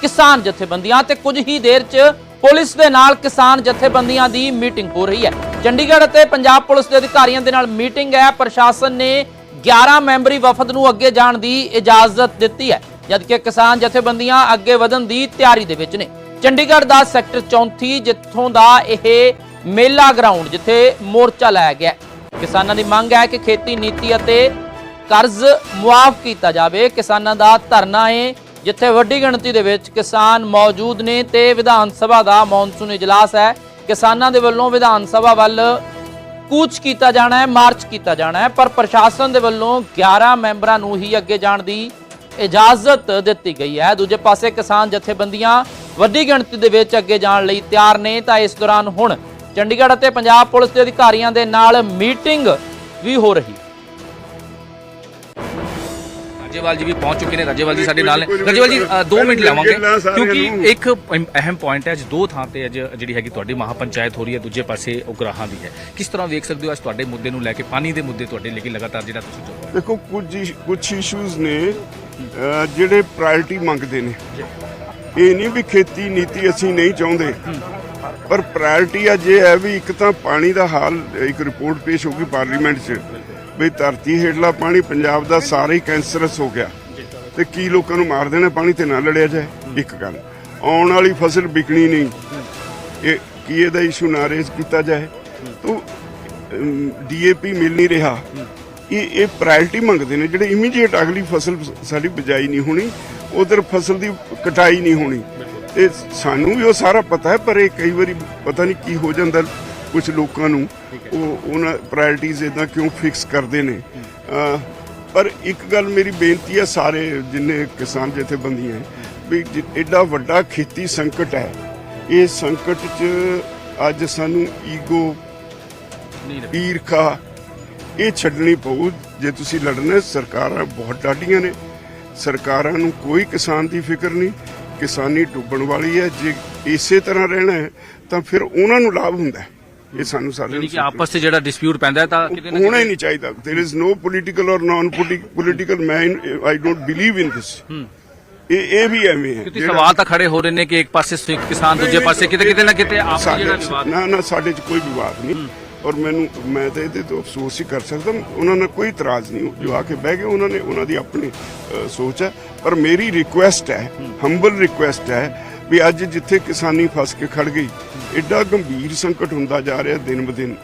ਕਿਸਾਨ ਜਥੇਬੰਦੀਆਂ ਤੇ ਕੁਝ ਹੀ ਦੇਰ 'ਚ ਪੁਲਿਸ ਦੇ ਨਾਲ ਕਿਸਾਨ ਜਥੇਬੰਦੀਆਂ ਦੀ ਮੀਟਿੰਗ ਹੋ ਰਹੀ ਹੈ। ਚੰਡੀਗੜ੍ਹ ਅਤੇ ਪੰਜਾਬ ਪੁਲਿਸ ਦੇ ਅਧਿਕਾਰੀਆਂ ਦੇ ਨਾਲ ਮੀਟਿੰਗ ਹੈ। ਪ੍ਰਸ਼ਾਸਨ ਨੇ 11 ਮੈਂਬਰੀ ਵਫਦ ਨੂੰ ਅੱਗੇ ਜਾਣ ਦੀ ਇਜਾਜ਼ਤ ਦਿੱਤੀ ਹੈ, ਜਦਕਿ ਕਿਸਾਨ ਜਥੇਬੰਦੀਆਂ ਅੱਗੇ ਵਧਣ ਦੀ ਤਿਆਰੀ ਦੇ ਵਿੱਚ ਨੇ। ਚੰਡੀਗੜ੍ਹ ਦਾ ਸੈਕਟਰ 34 ਜਿੱਥੋਂ ਦਾ ਇਹ ਮੇਲਾ ਗਰਾਊਂਡ ਜਿੱਥੇ ਮੋਰਚਾ ਲਾਇਆ ਗਿਆ ਕਿਸਾਨਾਂ ਦੀ ਮੰਗ ਹੈ ਕਿ ਖੇਤੀ ਨੀਤੀ ਅਤੇ ਕਰਜ਼ ਮੁਆਫ ਕੀਤਾ ਜਾਵੇ। ਕਿਸਾਨਾਂ ਦਾ ਧਰਨਾ ਹੈ ਜਿੱਥੇ ਵੱਡੀ ਗਿਣਤੀ ਦੇ ਵਿੱਚ ਕਿਸਾਨ ਮੌਜੂਦ ਨੇ ਤੇ ਵਿਧਾਨ ਸਭਾ ਦਾ ਮੌਨਸੂਨ ਇਜਲਾਸ ਹੈ। ਕਿਸਾਨਾਂ ਦੇ ਵੱਲੋਂ ਵਿਧਾਨ ਸਭਾ ਵੱਲ ਕੂਚ ਕੀਤਾ ਜਾਣਾ ਹੈ, ਮਾਰਚ ਕੀਤਾ ਜਾਣਾ ਹੈ, ਪਰ ਪ੍ਰਸ਼ਾਸਨ ਦੇ ਵੱਲੋਂ 11 ਮੈਂਬਰਾਂ ਨੂੰ ਹੀ ਅੱਗੇ ਜਾਣ ਦੀ ਇਜਾਜ਼ਤ ਦਿੱਤੀ ਗਈ ਹੈ। ਦੂਜੇ ਪਾਸੇ ਕਿਸਾਨ ਜਥੇਬੰਦੀਆਂ ਵੱਡੀ ਗਿਣਤੀ ਦੇ ਵਿੱਚ ਅੱਗੇ ਜਾਣ ਲਈ ਤਿਆਰ ਨੇ, ਤਾਂ ਇਸ ਦੌਰਾਨ ਹੁਣ ਚੰਡੀਗੜ੍ਹ ਅਤੇ ਪੰਜਾਬ ਪੁਲਿਸ ਦੇ ਅਧਿਕਾਰੀਆਂ ਦੇ ਨਾਲ ਮੀਟਿੰਗ ਵੀ ਹੋ ਰਹੀ ਰਾਜੇਵਾਲ ਜੀ ਵੀ ਪਹੁੰਚ ਚੁੱਕੇ ਨੇ ਰਾਜੇਵਾਲ ਜੀ ਸਾਡੇ ਨਾਲ ਨੇ। ਰਾਜੇਵਾਲ ਜੀ ਕੋਈ 2 ਮਿੰਟ ਲਾਵਾਂਗੇ ਕਿਉਂਕਿ। ਇੱਕ ਅਹਿਮ- ਪੁਆਇੰਟ ਹੈ ਅੱਜ ਦੋ ਥਾਂ ਤੇ ਅੱਜ ਜਿਹੜੀ ਹੈਗੀ ਤੁਹਾਡੀ ਮਹਾਪੰਚਾਇਤ ਹੋ ਰਹੀ ਹੈ ਦੂਜੇ ਪਾਸੇ ਉਗਰਾਹਾਂ ਦੀ ਹੈ। ਕਿਸ ਤਰ੍ਹਾਂ ਵੇਖ ਸਕਦੇ ਹੋ ਅੱਜ ਤੁਹਾਡੇ ਮੁੱਦੇ ਨੂੰ ਲੈ ਕੇ ਪਾਣੀ ਦੇ ਮੁੱਦੇ ਤੁਹਾਡੇ ਲੈ ਕੇ ਲਗਾਤਾਰ ਜਿਹੜਾ ਤੁਸੀਂ ਦੇਖੋ ਕੁਝ ਕੁਝ ਇਸ਼ੂਜ਼ ਨੇ ਜਿਹੜੇ ਪ੍ਰਾਇੋਰਟੀ ਮੰਗਦੇ ਨੇ। ਇਹ ਨਹੀਂ ਵੀ ਖੇਤੀ ਨੀਤੀ ਅਸੀਂ ਨਹੀਂ ਚਾਹੁੰਦੇ ਪਰ ਪ੍ਰਾਇੋਰਟੀ ਅੱਜ ਇਹ ਹੈ ਵੀ ਇੱਕ ਤਾਂ ਪਾਣੀ ਦਾ ਹਾਲ ਇੱਕ ਰਿਪੋਰਟ ਪੇਸ਼ ਹੋ ਗਈ ਪਾਰਲੀਮੈਂਟ 'ਚ। ਵੀ ਧਰਤੀ ਹੇਠਲਾ ਪਾਣੀ ਪੰਜਾਬ ਦਾ ਸਾਰਾ ਹੀ ਕੈਂਸਰਸ ਹੋ ਗਿਆ। ਤੇ ਕੀ ਲੋਕਾਂ ਨੂੰ ਮਾਰ ਦੇਣਾ ਪਾਣੀ ਤੇ ਨਾ ਲੜਿਆ ਜਾਏ? ਇੱਕ ਗੱਲ ਆਉਣ ਵਾਲੀ ਫਸਲ ਵਿਕਣੀ ਨਹੀਂ। ਇਹ ਕੀ ਇਹਦਾ ਇਸ਼ੂ ਨਾ ਰੇਜ਼ ਕੀਤਾ ਜਾਏ? ਤੋ ਡੀਏਪੀ ਮਿਲ ਨਹੀਂ ਰਿਹਾ। ਇਹ ਇਹ ਪ੍ਰਾਇੋਰਟੀ ਮੰਗਦੇ ਨੇ ਜਿਹੜੇ ਇਮੀਡੀਏਟ ਅਗਲੀ ਫਸਲ ਸਾਡੀ ਬਿਜਾਈ ਨਹੀਂ ਹੋਣੀ ਉਧਰ ਫਸਲ ਦੀ ਕਟਾਈ ਨਹੀਂ ਹੋਣੀ। ਤੇ ਸਾਨੂੰ ਵੀ ਉਹ ਸਾਰਾ ਪਤਾ ਹੈ ਪਰ ਇਹ ਕਈ ਵਾਰੀ ਪਤਾ ਨਹੀਂ ਕੀ ਹੋ ਜਾਂਦਾ। ਕੁਝ ਲੋਕਾਂ ਨੂੰ ਉਹ ਉਹਨਾਂ ਪ੍ਰਾਇੋਰਟੀਜ਼ ਇਦਾਂ ਕਿਉਂ ਫਿਕਸ ਕਰਦੇ ਨੇ? ਪਰ ਇੱਕ ਗੱਲ ਮੇਰੀ ਬੇਨਤੀ ਹੈ ਸਾਰੇ ਜਿੰਨੇ ਕਿਸਾਨ ਜਥੇਬੰਦੀਆਂ ਵੀ ਐਡਾ ਵੱਡਾ ਖੇਤੀ ਸੰਕਟ ਹੈ। ਇਹ ਸੰਕਟ 'ਚ ਅੱਜ ਸਾਨੂੰ ਈਗੋ। ਈਰਖਾ ਇਹ ਛੱਡਣੀ ਪਊ। ਜੇ ਤੁਸੀਂ ਲੜਨਾ ਸਰਕਾਰਾਂ ਬਹੁਤ ਡਾਢੀਆਂ ਨੇ। ਸਰਕਾਰਾਂ ਨੂੰ ਕੋਈ ਕਿਸਾਨ ਦੀ ਫਿਕਰ ਨਹੀਂ। ਕਿਸਾਨੀ ਡੁੱਬਣ ਵਾਲੀ ਹੈ। ਜੇ ਇਸੇ ਤਰ੍ਹਾਂ ਰਹਿਣਾ ਹੈ ਤਾਂ ਫਿਰ ਉਹਨਾਂ ਨੂੰ ਲਾਭ ਹੁੰਦਾ ਹੈ। ਇਹ ਸਾਨੂੰ ਸਾਰਿਆਂ ਯਾਨੀ ਨੂੰ ਕਿ ਆਪਸ 'ਚ ਜਿਹੜਾ ਡਿਸਪਿਊਟ ਪੈਂਦਾ ਹੈ ਤਾਂ ਕਿਤੇ ਨਾ ਹੋਣਾ ਹੀ ਕਿਤੇ ਨਹੀਂ ਚਾਹੀਦਾ there is no political or non political man I don't believe in this ਇਹ ਇਹ ਵੀ ਐਵੇਂ ਹੈ ਕਿਉਂਕਿ ਸਵਾਲ ਤਾਂ ਖੜੇ ਹੋ ਰਹੇ ਨੇ ਕਿ ਇੱਕ ਪਾਸੇ ਸੰਯੁਕਤ ਕਿਸਾਨ ਦੂਜੇ ਪਾਸੇ ਕਿਤੇ ਕਿਤੇ ਨਾ ਕਿਤੇ ਆਪਸ 'ਚ ਜਿਹੜਾ ਸਾਡੇ ਵਿਵਾਦ ਨਾ ਨਾ ਸਾਡੇ 'ਚ ਕੋਈ ਵਿਵਾਦ ਨਹੀਂ ਔਰ ਮੈਨੂੰ ਮੈਂ ਤਾਂ ਇਹਦੇ ਤੋਂ ਅਫਸੋਸ ਹੀ ਕਰ ਸਕਦਾ ਉਹਨਾਂ ਨਾਲ ਕੋਈ ਇਤਰਾਜ਼ ਨਹੀਂ ਜੋ ਆ ਕੇ ਬਹਿ ਗਏ ਉਹਨਾਂ ਨੇ ਉਹਨਾਂ ਦੀ ਆਪਣੀ ਅ, ਸੋਚ ਹੈ ਪਰ ਮੇਰੀ ਰਿਕੁਐਸਟ ਹੈ ਹੰਬਲ ਰਿਕੁਐਸਟ ਹੈ ਵੀ ਅੱਜ ਜਿੱਥੇ ਕਿਸਾਨੀ ਫਸ ਕੇ ਖੜ ਗਈ ਐਡਾ ਗੰਭੀਰ ਸੰਕਟ ਹੁੰਦਾ ਜਾ ਰਿਹਾ ਦਿਨ ਬ ਦਿਨ।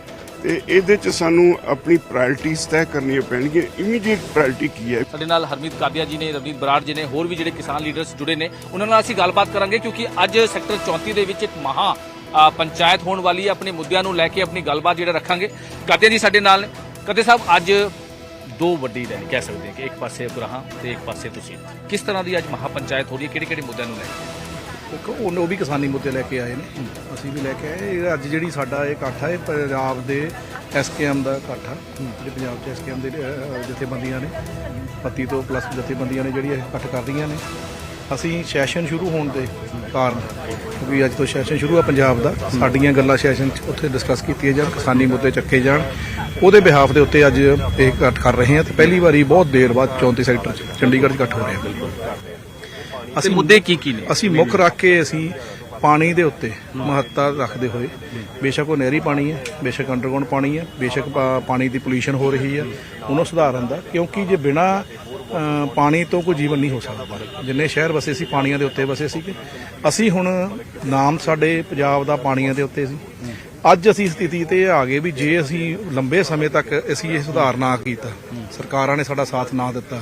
ਤੇ ਇਹਦੇ 'ਚ ਸਾਨੂੰ ਆਪਣੀ ਪ੍ਰਾਇੋਰਟੀਜ਼ ਤੈਅ ਕਰਨੀਆਂ ਪੈਣਗੀਆਂ। ਇਮੀਡੀਏਟ ਪ੍ਰਾਇੋਰਟੀ ਕੀ ਹੈ? ਸਾਡੇ ਨਾਲ ਹਰਮੀਤ ਕਾਦੀਆ ਜੀ ਨੇ, ਰਵਨੀਤ ਬਰਾੜ ਜੀ ਨੇ, ਹੋਰ ਵੀ ਜਿਹੜੇ ਕਿਸਾਨ ਲੀਡਰਸ ਜੁੜੇ ਨੇ, ਉਹਨਾਂ ਨਾਲ ਅਸੀਂ ਗੱਲਬਾਤ ਕਰਾਂਗੇ ਕਿਉਂਕਿ ਅੱਜ ਸੈਕਟਰ 34 ਦੇ ਵਿੱਚ ਇੱਕ ਮਹਾ ਪੰਚਾਇਤ ਹੋਣ ਵਾਲੀ ਹੈ। ਆਪਣੇ ਮੁੱਦਿਆਂ ਨੂੰ ਲੈ ਕੇ ਆਪਣੀ ਗੱਲਬਾਤ ਜਿਹੜਾ ਰੱਖਾਂਗੇ। ਕਾਦੀਆ ਜੀ ਸਾਡੇ ਨਾਲ ਨੇ। ਕਾਦੀਆ ਸਾਹਿਬ, ਅੱਜ ਦੋ ਵੱਡੀ ਰੈਲੀ ਕਹਿ ਸਕਦੇ ਹਾਂ ਕਿ ਇੱਕ ਪਾਸੇ ਉਗਰਾਹਾਂ ਤੇ ਇੱਕ ਪਾਸੇ ਤੁਸੀਂ। ਕਿਸ ਤਰ੍ਹਾਂ ਦੀ ਅੱਜ ਮਹਾ ਪੰਚਾਇਤ ਹੋ ਰਹੀ ਹੈ? ਕਿਹੜੇ ਕਿਹੜੇ ਮੁੱਦਿਆਂ ਨੂੰ ਲੈ ਕੇ? ਇੱਕ ਉਹ ਉਹ ਵੀ ਕਿਸਾਨੀ ਮੁੱਦੇ ਲੈ ਕੇ ਆਏ ਨੇ। ਅਸੀਂ ਵੀ ਲੈ ਕੇ ਆਏ। ਇਹ ਅੱਜ ਜਿਹੜੀ ਸਾਡਾ ਇਹ ਇਕੱਠ ਹੈ ਇਹ ਪੰਜਾਬ ਦੇ ਐਸਕੇਐਮ ਦਾ ਇਕੱਠ ਆ। ਜਿਹੜੇ ਪੰਜਾਬ 'ਚ ਐਸਕੇਐਮ ਦੇ ਅਹ, ਜਥੇਬੰਦੀਆਂ ਨੇ। 32 ਤੋਂ ਪਲੱਸ ਜਥੇਬੰਦੀਆਂ ਨੇ ਜਿਹੜੀਆਂ ਇਹ ਇਕੱਠ ਕਰ ਰਹੀਆਂ ਨੇ। ਅਸੀਂ ਸੈਸ਼ਨ ਸ਼ੁਰੂ ਹੋਣ ਦੇ ਕਾਰਨ ਕਿਉਂਕਿ ਅੱਜ ਤੋਂ ਸੈਸ਼ਨ ਸ਼ੁਰੂ ਆ ਪੰਜਾਬ ਦਾ ਸਾਡੀਆਂ ਗੱਲਾਂ ਸੈਸ਼ਨ 'ਚ ਉੱਥੇ ਡਿਸਕਸ ਕੀਤੀਆਂ ਜਾਣ ਕਿਸਾਨੀ ਮੁੱਦੇ ਚੱਕੇ ਜਾਣ। ਉਹਦੇ ਬਿਹਾਫ ਦੇ ਉੱਤੇ ਅੱਜ ਇਹ ਇਕੱਠ ਕਰ ਰਹੇ ਹਾਂ ਤੇ ਪਹਿਲੀ ਵਾਰੀ ਬਹੁਤ ਦੇਰ ਬਾਅਦ 34 ਸੈਕਟਰ 'ਚ ਚੰਡੀਗੜ੍ਹ 'ਚ ਇਕੱਠ ਹੋ ਰਿਹਾ ਬਿਲਕੁਲ ਅਸੀਂ ਮੁੱਦੇ ਕੀ ਕੀ ਨੇ? ਅਸੀਂ ਮੁੱਖ ਰੱਖ ਕੇ ਅਸੀਂ ਪਾਣੀ ਦੇ ਉੱਤੇ ਮਹੱਤਤਾ ਰੱਖਦੇ ਹੋਏ ਬੇਸ਼ੱਕ ਉਹ ਨਹਿਰੀ ਪਾਣੀ ਹੈ ਬੇਸ਼ੱਕ ਅੰਡਰਗਰਾਉਂਡ ਪਾਣੀ ਹੈ ਬੇਸ਼ੱਕ ਪਾਣੀ ਦੀ ਪੋਲੂਸ਼ਨ ਹੋ ਰਹੀ ਹੈ ਉਹਨੂੰ ਸੁਧਾਰਨ ਦਾ ਕਿਉਂਕਿ ਜੇ ਬਿਨਾ ਪਾਣੀ ਤੋਂ ਕੋਈ ਜੀਵਨ ਨਹੀਂ ਹੋ ਸਕਦਾ ਜਿੰਨੇ ਸ਼ਹਿਰ ਵਸੇ ਸੀ ਪਾਣੀਆਂ ਦੇ ਉੱਤੇ ਵਸੇ ਸੀਗੇ। ਅਸੀਂ ਹੁਣ ਨਾਮ ਸਾਡੇ ਪੰਜਾਬ ਦਾ ਪਾਣੀਆਂ ਦੇ ਉੱਤੇ ਸੀ। ਅੱਜ ਅਸੀਂ ਸਥਿਤੀ ਤੇ ਆ ਗਏ ਵੀ ਜੇ ਅਸੀਂ ਲੰਬੇ ਸਮੇਂ ਤੱਕ ਅਸੀਂ ਇਹ ਸੁਧਾਰ ਨਾ ਕੀਤਾ ਸਰਕਾਰਾਂ ਨੇ ਸਾਡਾ ਸਾਥ ਨਾ ਦਿੱਤਾ